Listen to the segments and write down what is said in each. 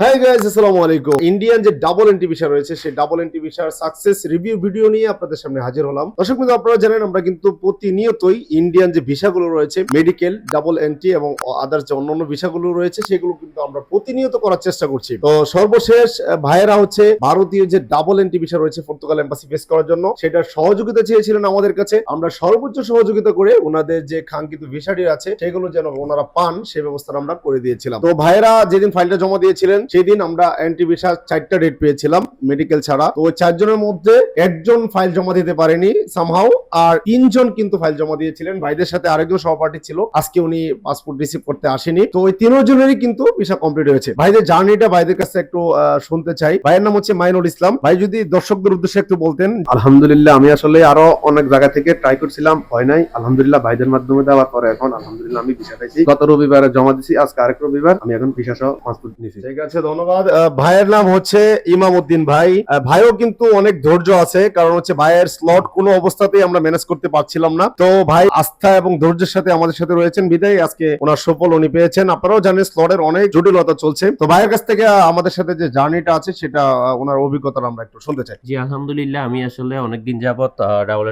Hi guys আসসালামু আলাইকুম Indian যে ডাবল এন্ট্রি ভিসা রয়েছে, সেই ডাবল এন্ট্রি ভিসার সাকসেস রিভিউ ভিডিও নিয়ে আপনাদের সামনে হাজির হলাম। দর্শক কিন্তু আপনারা জানেন, আমরা কিন্তু প্রতিনিয়তই ইন্ডিয়ান যে ভিসাগুলো রয়েছে মেডিকেল ডাবল এন্ট্রি এবং আদার যে অন্যান্য ভিসাগুলো রয়েছে, সেগুলো কিন্তু আমরা প্রতিনিয়ত করার চেষ্টা করছি। তো সর্বশেষ ভাইয়েরা হচ্ছে ভারতীয় যে ডাবল এন্ট্রি ভিসা রয়েছে পর্তুগাল এম্বাসি ফেস করার জন্য, সেটার সহযোগিতা চেয়েছিলেন আমাদের কাছে। আমরা সর্বোচ্চ সহযোগিতা করে ওনাদের যে কাঙ্ক্ষিত ভিসাটি আছে, সেগুলো যেন ওনারা পান সেই ব্যবস্থা আমরা করে দিয়েছিলাম। তো ভাইয়েরা, যেদিন ফাইলটা জমা দিয়েছিলেন সেই দিন আমরা অ্যান্টি ভিসা চারটা ডেট পেয়েছিলাম মেডিকেল ছাড়া। তো ওই চারজনের মধ্যে একজন ফাইল জমা দিতে পারেনি সামহাও আর তিনজন কিন্তু ফাইল জমা দিয়েছিলেন। ভাইদের সাথে আরেকজন সহপাঠী ছিল। আজকে উনি পাসপোর্ট রিসিভ করতে আসেনি। তো ওই তিনজনেরই কিন্তু ভিসা কমপ্লিট হয়েছে। ভাইদের জার্নিটা ভাইদের কাছে একটু শুনতে চাই। ভাইয়ের নাম হচ্ছে মাইনুল ইসলাম। ভাই যদি দর্শকদের উদ্দেশ্যে একটু বলতেন। আলহামদুলিল্লাহ আমি আসলে আরও অনেক জায়গা থেকে ট্রাই করছিলাম হয় নাই। আলহামদুলিল্লাহ ভাইদের মাধ্যমে দেওয়ার পরে এখন। আলহামদুলিল্লাহ আমি ভিসা পাইছি। গত রবিবারে জমা দিছি আজকে আরেক রবিবার। আমি এখন ভিসা সহ পাসপোর্ট নিছি। ঠিক আছে। ধন্যবাদ। ভাইয়ের নাম হচ্ছে ইমাম উদ্দিন ভাই ভাইও কিন্তু অনেক ধৈর্য আছে, কারণ হচ্ছে ভাইয়ের স্লট কোনো অবস্থাতেই আমরা ম্যানেজ করতে পারছিলাম না। তো ভাই আস্থা এবং ধৈর্যের সাথে আমাদের সাথে রয়েছেন। বিদায়, আজকে ওনার সফল উনি পেয়েছেন। আপনারাও জানেন স্লটের অনেক জটিলতা চলছে। তো ভাইয়ের কাছ থেকে আমাদের সাথে যে জার্নিটা আছে, সেটা ওনার অভিজ্ঞতা আমরা একটু শুনতে চাই। জি, আলহামদুলিল্লাহ, আমি আসলে অনেকদিন যাবত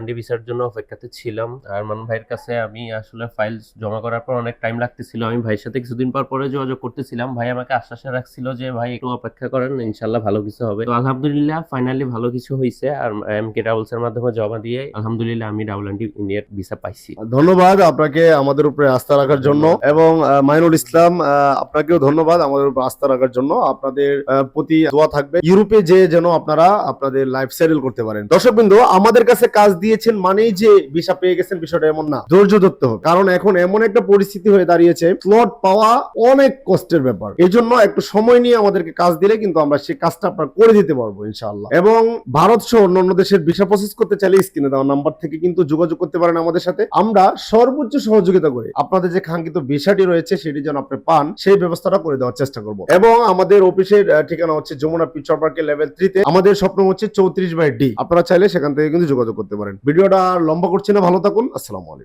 এন্ডি ভিসার জন্য অপেক্ষাতে ছিলাম। আর মান ভাইয়ের কাছে আমি আসলে ফাইল জমা করার পর অনেক টাইম লাগতেছিল। আমি ভাইয়ের সাথে কিছুদিন পর পরে যোগাযোগ করতেছিলাম। ভাই আমাকে আশ্বাসে রাখছিল যে, ভাই, একটু অপেক্ষা করেন, ইনশাল্লাহ ভালো কিছু হবে। তো আলহামদুলিল্লাহ ফাইনালি ভালো কিছু হয়েছে আর এম কে ডাবলস এর মাধ্যমে জমা দিয়ে, আলহামদুলিল্লাহ, আমি ডাবল এন্ডি ইন্ডিয়ার ভিসা পাইছি। ধন্যবাদ আপনাকে আমাদের উপরে আস্থা রাখার জন্য। এবং মাইনুল ইসলাম আপনাকেও ধন্যবাদ আমাদের উপর আস্থা রাখার জন্য। আপনাদের প্রতি দোয়া থাকবে। ইউরোপে যে যেন আপনারা আপনাদের লাইফ সেটেল করতে পারেন। দর্শক বিন্দু আমাদের কাছে কাজ দিয়েছেন মানেই যে ভিসা পেয়ে গেছেন, বিষয়টা এমন না। ধৈর্য ধরতে হবে। কারণ এখন এমন একটা পরিস্থিতি হয়ে দাঁড়িয়েছে স্লট পাওয়া অনেক কষ্টের ব্যাপার। এজন্য একটু সময় নিয়ে আমাদেরকে কাজ দিলে কিন্তু আমরা সেই কাজটা আপনার করে দিতে পারব, ইনশাআল্লাহ। এবং ভারত সহ অন্যান্য দেশের ভিসা প্রসেস করতে চাইলে স্ক্রিনে দেওয়া নাম্বার থেকে কিন্তু যোগাযোগ করতে পারেন আমাদের সাথে। আমরা সর্বোচ্চ সহযোগিতা করে আপনাদের যে কাঙ্ক্ষিত ভিসাটি রয়েছে সেটি যেন আপনি পান, সেই ব্যবস্থাটা করে দেওয়ার চেষ্টা করব। এবং আমাদের অফিসের ঠিকানা হচ্ছে যমুনা পিকচার পার্কের লেভেল থ্রিতে আমাদের স্বপ্ন হচ্ছে চৌত্রিশ বাই ডি আপনারা চাইলে সেখান থেকে কিন্তু যোগাযোগ করতে পারেন। ভিডিওটা লম্বা করছি না, ভালো থাকুন, আসসালামু আলাইকুম।